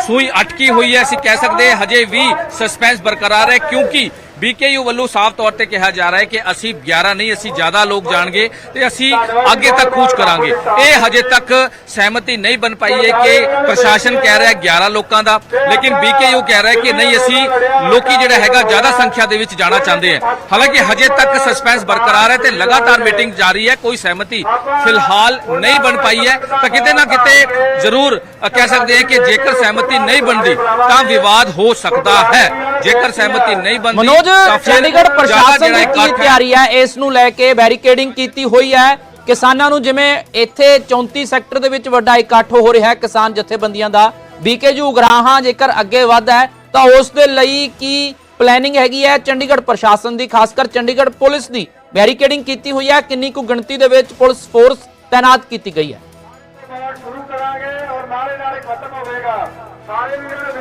ਸੂਈ ਅਟਕੀ ਹੋਈ ਹੈ ਅਸੀਂ ਕਹਿ ਸਕਦੇ ਹਜੇ ਵੀ ਸਸਪੈਂਸ ਬਰਕਰਾਰ ਹੈ ਕਿਉਂਕਿ ਬੀਕੇਯੂ ਵੱਲੋਂ ਸਾਫ਼ ਤੌਰ ਤੇ ਕਿਹਾ ਜਾ ਰਿਹਾ ਹੈ ਕਿ ਅਸੀਂ 11 ਨਹੀਂ, ਅਸੀਂ ਜ਼ਿਆਦਾ ਲੋਕ ਜਾਣਗੇ ਤੇ ਅਸੀਂ ਅੱਗੇ ਤੱਕ ਕੂਚ ਕਰਾਂਗੇ। ਇਹ ਹਜੇ ਤੱਕ ਸਹਿਮਤੀ ਨਹੀਂ ਬਣ ਪਾਈ ਹੈ ਕਿ ਪ੍ਰਸ਼ਾਸਨ ਕਹਿ ਰਿਹਾ ਹੈ 11 ਲੋਕਾਂ ਦਾ, ਲੇਕਿਨ ਬੀਕੇਯੂ ਕਹਿ ਰਿਹਾ ਹੈ ਕਿ ਨਹੀਂ, ਅਸੀਂ ਲੋਕੀ ਜਿਹੜਾ ਹੈਗਾ ਜ਼ਿਆਦਾ ਸੰਖਿਆ ਦੇ ਵਿੱਚ ਜਾਣਾ ਚਾਹੁੰਦੇ ਆ ਹਾਲਾਂਕਿ ਹਜੇ ਤੱਕ ਸਸਪੈਂਸ ਬਰਕਰਾਰ ਹੈ ਤੇ ਲਗਾਤਾਰ ਮੀਟਿੰਗ ਜਾਰੀ ਹੈ, ਕੋਈ ਸਹਿਮਤੀ ਫਿਲਹਾਲ ਨਹੀਂ ਬਣ ਪਾਈ ਹੈ। ਤਾਂ ਕਿਤੇ ਨਾ ਕਿਤੇ ਜ਼ਰੂਰ ਕਹਿ ਸਕਦੇ ਹਾਂ ਕਿ ਜੇਕਰ ਸਹਿਮਤੀ ਨਹੀਂ ਬਣਦੀ, ਤਾਂ ਵਿਵਾਦ ਹੋ ਸਕਦਾ ਹੈ। ਜੇਕਰ ਸਹਿਮਤੀ ਨਹੀਂ ਬਣਦੀ ਫਿਰ ਚੰਡੀਗੜ੍ਹ ਪ੍ਰਸ਼ਾਸਨ ਦੀ ਕੀ ਤਿਆਰੀ ਹੈ ਇਸ ਨੂੰ ਲੈ ਕੇ ਬੈਰੀਕੇਡਿੰਗ ਕੀਤੀ ਹੋਈ ਹੈ। ਕਿਸਾਨਾਂ ਨੂੰ ਜਿਵੇਂ ਇੱਥੇ 34 ਸੈਕਟਰ ਦੇ ਵਿੱਚ ਵੱਡਾ ਇਕੱਠ ਹੋ ਰਿਹਾ ਹੈ ਕਿਸਾਨ ਜਥੇਬੰਦੀਆਂ ਦਾ। ਬੀਕੇਯੂ ਉਗਰਾਹਾਂ ਜੇਕਰ ਅੱਗੇ ਵੱਧ ਹੈ ਤਾਂ ਉਸ ਦੇ ਲਈ ਕੀ ਪਲੈਨਿੰਗ ਹੈਗੀ ਹੈ ਚੰਡੀਗੜ੍ਹ ਪ੍ਰਸ਼ਾਸਨ ਦੀ? ਖਾਸ ਕਰ ਚੰਡੀਗੜ੍ਹ ਪੁਲਿਸ ਦੀ ਬੈਰੀਕੇਡਿੰਗ ਕੀਤੀ ਹੋਈ ਹੈ ਕਿੰਨੀ ਕੁ ਗਿਣਤੀ ਦੇ ਵਿੱਚ ਪੁਲਿਸ ਫੋਰਸ ਤਾਇਨਾਤ ਕੀਤੀ ਗਈ ਹੈ?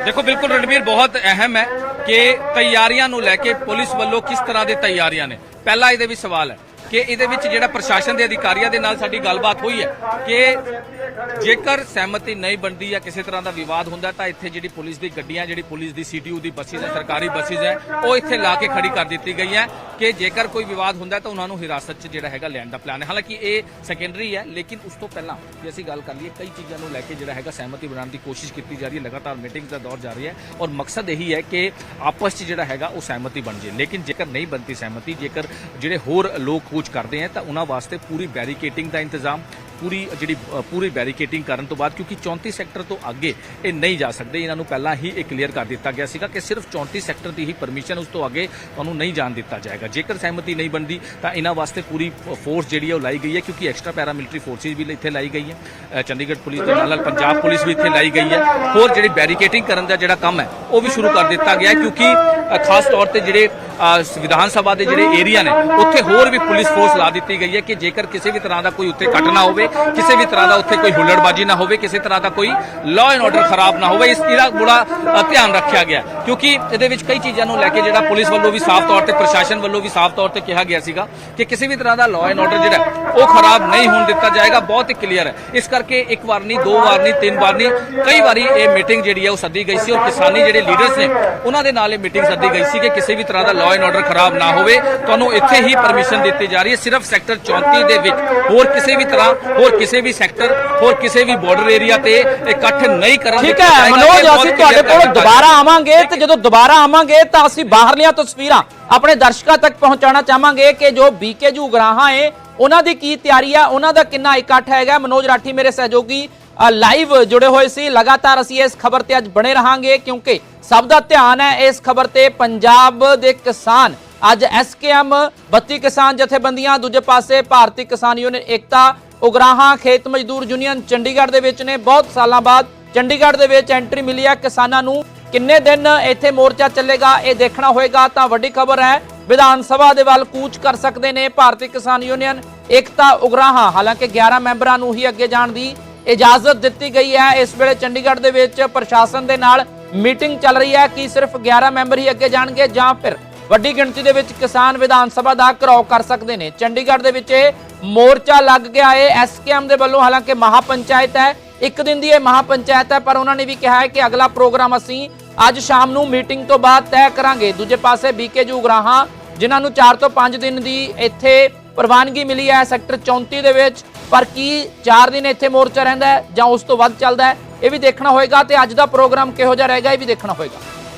ਦੇਖੋ ਬਿਲਕੁਲ ਰਣਵੀਰ ਬਹੁਤ ਅਹਿਮ ਹੈ ਕਿ ਤਿਆਰੀਆਂ ਨੂੰ ਲੈ ਕੇ ਪੁਲਿਸ ਵੱਲੋਂ ਕਿਸ ਤਰ੍ਹਾਂ ਦੀ ਤਿਆਰੀਆਂ ਨੇ? ਪਹਿਲਾ ਇਹਦੇ ਵਿੱਚ ਸਵਾਲ ਹੈ। ਕਿ ਇਹਦੇ ਵਿੱਚ ਜਿਹੜਾ ਪ੍ਰਸ਼ਾਸਨ ਦੇ ਅਧਿਕਾਰੀਆਂ ਦੇ ਨਾਲ ਸਾਡੀ ਗੱਲਬਾਤ ਹੋਈ ਹੈ ਕਿ ਜੇਕਰ ਸਹਿਮਤੀ ਨਹੀਂ ਬਣਦੀ ਜਾਂ ਕਿਸੇ ਤਰ੍ਹਾਂ ਦਾ ਵਿਵਾਦ ਹੁੰਦਾ ਤਾਂ ਇੱਥੇ ਜਿਹੜੀ ਪੁਲਿਸ ਦੀ ਗੱਡੀਆਂ, ਜਿਹੜੀ ਪੁਲਿਸ ਦੀ ਸੀਟੀਯੂ ਦੀ ਬੱਸਿਸ ਹੈ, ਸਰਕਾਰੀ ਬੱਸਿਸ ਹੈ, ਉਹ ਇੱਥੇ ਲਾ ਕੇ ਖੜੀ ਕਰ ਦਿੱਤੀ ਗਈ ਹੈ ਕਿ ਜੇਕਰ ਕੋਈ ਵਿਵਾਦ ਹੁੰਦਾ ਤਾਂ ਉਹਨਾਂ ਨੂੰ ਹਿਰਾਸਤ 'ਚ ਜਿਹੜਾ ਹੈਗਾ ਲੈਣ ਦਾ ਪਲਾਨ ਹੈ। ਹਾਲਾਂਕਿ ਇਹ ਸੈਕੰਡਰੀ ਹੈ, ਲੇਕਿਨ ਉਸ ਤੋਂ ਪਹਿਲਾਂ ਜੇ ਅਸੀਂ ਗੱਲ ਕਰ ਲਈਏ, ਕਈ ਚੀਜ਼ਾਂ ਨੂੰ ਲੈ ਕੇ ਜਿਹੜਾ ਹੈਗਾ ਸਹਿਮਤੀ ਬਣਾਉਣ ਦੀ ਕੋਸ਼ਿਸ਼ ਕੀਤੀ ਜਾ ਰਹੀ ਹੈ। ਲਗਾਤਾਰ ਮੀਟਿੰਗਸ ਦਾ ਦੌਰ ਜਾਰੀ ਹੈ ਔਰ ਮਕਸਦ ਇਹੀ ਹੈ ਕਿ ਆਪਸ 'ਚ ਜਿਹੜਾ ਹੈਗਾ ਉਹ ਸਹਿਮਤੀ ਬਣ ਜੇ ਲੇਕਿਨ ਜੇਕਰ ਨਹੀਂ ਬਣਦੀ ਸਹਿਮਤੀ, ਜੇਕਰ ਜਿਹੜੇ ਹੋਰ ਲੋਕ ਕੁਝ ਕਰਦੇ ਹੈ ਤਾਂ ਉਹਨਾਂ ਵਾਸਤੇ ਪੂਰੀ ਬੈਰੀਕੇਟਿੰਗ ਦਾ ਇੰਤਜ਼ਾਮ, ਪੂਰੀ ਜਿਹੜੀ ਪੂਰੀ ਬੈਰੀਕੇਟਿੰਗ ਕਰਨ ਤੋਂ ਬਾਅਦ ਕਿਉਂਕਿ 34 ਸੈਕਟਰ ਤੋਂ ਅੱਗੇ ਇਹ ਨਹੀਂ ਜਾ ਸਕਦੇ। ਇਹਨਾਂ ਨੂੰ ਪਹਿਲਾਂ ਹੀ ਇਹ ਕਲੀਅਰ ਕਰ ਦਿੱਤਾ ਗਿਆ ਸੀਗਾ ਕਿ ਸਿਰਫ 34 ਸੈਕਟਰ ਦੀ ਹੀ ਪਰਮਿਸ਼ਨ ਉਸ ਤੋਂ ਅੱਗੇ ਤੁਹਾਨੂੰ ਨਹੀਂ ਜਾਣ ਦਿੱਤਾ ਜਾਏਗਾ। ਜੇਕਰ ਸਹਿਮਤੀ ਨਹੀਂ ਬਣਦੀ ਤਾਂ ਇਹਨਾਂ ਵਾਸਤੇ ਪੂਰੀ ਫੋਰਸ ਜਿਹੜੀ ਹੈ ਉਹ ਲਾਈ ਗਈ ਹੈ ਕਿਉਂਕਿ ਐਕਸਟਰਾ ਪੈਰਾਮਿਲਟਰੀ ਫੋਰਸਿਸ ਵੀ ਇੱਥੇ ਲਾਈ ਗਈ ਹੈ। ਚੰਡੀਗੜ੍ਹ ਪੁਲਿਸ ਦੇ ਨਾਲ ਨਾਲ ਪੰਜਾਬ ਪੁਲਿਸ ਵੀ ਇੱਥੇ ਲਾਈ ਗਈ ਹੈ। ਹੋਰ ਜਿਹੜੀ ਬੈਰੀਕੇਟਿੰਗ ਕਰਨ ਦਾ ਜਿਹੜਾ ਕੰਮ ਹੈ, ਉਹ ਵੀ ਸ਼ੁਰੂ ਕਰ ਦਿੱਤਾ ਗਿਆ ਕਿਉਂਕਿ ਖਾਸ ਤੌਰ ਤੇ ਜਿਹੜੇ ਵਿਧਾਨ ਸਭਾ ਦੇ ਜਿਹੜੇ ਏਰੀਆ ਨੇ ਉੱਥੇ ਹੋਰ ਵੀ ਪੁਲਿਸ ਫੋਰਸ ਲਾ ਦਿੱਤੀ ਗਈ ਹੈ ਕਿ ਜੇਕਰ ਕਿਸੇ ਵੀ ਤਰ੍ਹਾਂ ਦਾ ਕੋਈ ਉੱਥੇ ਘਟਨਾ ਹੋਵੇ ਕਿਸੇ ਵੀ ਤਰ੍ਹਾਂ ਦਾ ਉੱਥੇ ਕੋਈ ਹੁੱਲੜਬਾਜੀ ਨਾ ਹੋਵੇ ਕਿਸੇ ਤਰ੍ਹਾਂ ਦਾ ਕੋਈ ਲਾਅ ਐਂਡ ਆਰਡਰ ਖਰਾਬ ਨਾ ਹੋਵੇ ਇਸ ਇਹਦਾ ਬੜਾ ਧਿਆਨ ਰੱਖਿਆ ਗਿਆ। ਕਿਉਂਕਿ ਇਹਦੇ ਵਿੱਚ ਕਈ ਚੀਜ਼ਾਂ ਨੂੰ ਲੈ ਕੇ ਜਿਹੜਾ ਪੁਲਿਸ ਵੱਲੋਂ ਵੀ ਸਾਫ਼ ਤੌਰ ਤੇ ਪ੍ਰਸ਼ਾਸਨ ਵੱਲੋਂ ਵੀ ਸਾਫ਼ ਤੌਰ ਤੇ ਕਿਹਾ ਗਿਆ ਸੀਗਾ ਕਿ ਕਿਸੇ ਵੀ ਤਰ੍ਹਾਂ ਦਾ ਲਾਅ ਐਂਡ ਆਰਡਰ ਜਿਹੜਾ ਉਹ ਖਰਾਬ ਨਹੀਂ ਹੋਣ ਦਿੱਤਾ ਜਾਏਗਾ ਬਹੁਤ ਹੀ ਕਲੀਅਰ ਹੈ ਇਸ ਕਰਕੇ ਇੱਕ ਵਾਰ ਨਹੀਂ ਦੋ ਵਾਰ ਨਹੀਂ ਤਿੰਨ ਵਾਰ ਨਹੀਂ ਕਈ ਵਾਰੀ ਇਹ ਮੀਟਿੰਗ ਜਿਹੜੀ ਹੈ ਉਹ ਸੱਦੀ ਗਈ ਸੀ ਔਰ ਕਿਸਾਨੀ ਜਿਹੜੇ ਲੀਡਰਸ ਨੇ ਉਹਨਾਂ ਦੇ ਨਾਲ ਇਹ ਮੀਟਿੰਗ ਸੱਦੀ ਗਈ ਸੀ ਕਿ ਕਿਸੇ ਵੀ ਤਰ੍ਹਾਂ ਦਾ ਲਾਅ ਐਂਡ ਆਰਡਰ ਖਰਾਬ ਨਾ ਹੋਵੇ ਤੁਹਾਨੂੰ ਇੱਥੇ ਹੀ ਪਰਮਿਸ਼ਨ ਦਿੱਤੀ ਜਾ ਰਹੀ ਹੈ। ਸਿਰਫ ਸੈਕਟਰ 34 ਦੇ ਵਿੱਚ ਹੋਰ ਕਿਸੇ ਵੀ ਤਰ੍ਹਾਂ ਹੋਰ ਕਿਸੇ ਵੀ ਸੈਕਟਰ ਹੋਰ ਕਿਸੇ ਵੀ ਬਾਰਡਰ ਏਰੀਆ ਤੇ ਇਕੱਠ ਨਹੀਂ ਕਰਨ ਠੀਕ ਹੈ। ਮਨੋਜ ਅਸੀਂ ਤੁਹਾਡੇ ਕੋਲ ਦੁਬਾਰਾ ਆਵਾਂਗੇ ਤੇ ਜਦੋਂ ਦੁਬਾਰਾ ਆਵਾਂਗੇ ਤਾਂ ਅਸੀਂ ਬਾਹਰਲੀਆਂ ਤਸਵੀਰਾਂ ਆਪਣੇ ਦਰਸ਼ਕਾਂ ਤੱਕ ਪਹੁੰਚਾਉਣਾ ਚਾਹਾਂਗੇ ਕਿ ਜੋ ਬੀਕੇਜੂ ਗਰਾਹਾਂ ਏ ਉਹਨਾਂ ਦੀ ਕੀ ਤਿਆਰੀ ਆ ਉਹਨਾਂ ਦਾ ਕਿੰਨਾ ਇਕੱਠ ਹੈਗਾ। ਮਨੋਜ ਰਾਠੀ ਮੇਰੇ ਸਹਿਯੋਗੀ ਲਾਈਵ ਜੁੜੇ ਹੋਏ ਸੀ। ਲਗਾਤਾਰ ਅਸੀਂ ਇਸ ਖਬਰ ਤੇ ਅੱਜ ਬਣੇ ਰਹਾਂਗੇ ਕਿਉਂਕਿ ਸਭ ਦਾ ਧਿਆਨ ਹੈ ਇਸ ਖਬਰ ਤੇ। ਪੰਜਾਬ ਦੇ ਕਿਸਾਨ, ਅੱਜ ਐਸਕੇਐਮ 32 ਕਿਸਾਨ ਜਥੇਬੰਦੀਆਂ, ਦੂਜੇ ਪਾਸੇ ਭਾਰਤੀ ਕਿਸਾਨ ਯੂਨੀਅਨ ਏਕਤਾ, ਉਗਰਾਹਾਂ, ਖੇਤ ਮਜ਼ਦੂਰ ਯੂਨੀਅਨ ਚੰਡੀਗੜ੍ਹ ਦੇ ਵਿੱਚ ਨੇ। ਬਹੁਤ ਸਾਲਾਂ ਬਾਅਦ ਚੰਡੀਗੜ੍ਹ ਦੇ ਵਿੱਚ ਐਂਟਰੀ ਮਿਲੀ ਹੈ ਕਿਸਾਨਾਂ ਨੂੰ। ਕਿੰਨੇ ਦਿਨ ਇੱਥੇ ਮੋਰਚਾ ਚੱਲੇਗਾ, ਇਹ ਦੇਖਣਾ ਹੋਏਗਾ, ਤਾਂ ਵੱਡੀ ਖਬਰ ਹੈ। ਵਿਧਾਨ ਸਭਾ ਦੇ ਵੱਲ ਕੂਚ ਕਰ ਸਕਦੇ ਨੇ ਭਾਰਤੀ ਕਿਸਾਨ ਯੂਨੀਅਨ ਏਕਤਾ, ਉਗਰਾਹਾਂ। ਹਾਲਾਂਕਿ 11 ਮੈਂਬਰਾਂ ਨੂੰ ਹੀ ਅੱਗੇ ਜਾਣ ਦੀ ਇਜਾਜ਼ਤ ਦਿੱਤੀ ਗਈ ਹੈ। ਇਸ ਵੇਲੇ ਚੰਡੀਗੜ੍ਹ ਦੇ ਵਿੱਚ ਪ੍ਰਸ਼ਾਸਨ ਦੇ ਨਾਲ ਮੀਟਿੰਗ ਚੱਲ ਰਹੀ ਹੈ ਕਿ ਸਿਰਫ 11 ਮੈਂਬਰ ਹੀ ਅੱਗੇ ਜਾਣਗੇ ਜਾਂ ਫਿਰ ਵੱਡੀ ਗਿਣਤੀ ਦੇ ਵਿੱਚ ਕਿਸਾਨ ਵਿਧਾਨ ਸਭਾ ਦਾ ਘਰਾਓ ਕਰ ਸਕਦੇ ਨੇ। ਚੰਡੀਗੜ੍ਹ ਦੇ ਵਿੱਚ ਇਹ ਮੋਰਚਾ ਲੱਗ ਗਿਆ ਹੈ। ਐਸਕੇਐਮ ਦੇ ਵੱਲੋਂ ਹਾਲਾਂਕਿ ਮਹਾਪੰਚਾਇਤ ਹੈ, ਇੱਕ ਦਿਨ ਦੀ ਇਹ ਮਹਾਪੰਚਾਇਤ ਹੈ, ਪਰ ਉਹਨਾਂ ਨੇ ਵੀ ਕਿਹਾ ਹੈ ਕਿ ਅਗਲਾ ਪ੍ਰੋਗਰਾਮ ਅਸੀਂ ਅੱਜ ਸ਼ਾਮ ਨੂੰ ਮੀਟਿੰਗ ਤੋਂ ਬਾਅਦ ਤੈਅ ਕਰਾਂਗੇ। ਦੂਜੇ ਪਾਸੇ ਬੀਕੇ ਜੂਗਰਾਹਾਂ, ਜਿਨ੍ਹਾਂ ਨੂੰ 4 ਤੋਂ 5 ਦਿਨ ਦੀ ਇੱਥੇ ਪ੍ਰਵਾਨਗੀ ਮਿਲੀ ਹੈ, ਸੈਕਟਰ 34 ਦੇ ਵਿੱਚ ਪਰ ਕੀ 4 ਦਿਨ ਇੱਥੇ ਮੋਰਚਾ ਰਹਿੰਦਾ ਹੈ ਜਾਂ ਉਸ ਤੋਂ ਵੱਧ ਚੱਲਦਾ ਹੈ, ਇਹ ਵੀ ਦੇਖਣਾ ਹੋਏਗਾ ਤੇ ਅੱਜ ਦਾ ਪ੍ਰੋਗਰਾਮ ਕਿਹੋ ਜਿਹਾ ਰਹੇਗਾ ਇਹ ਵੀ ਦੇਖਣਾ ਹੋਏਗਾ।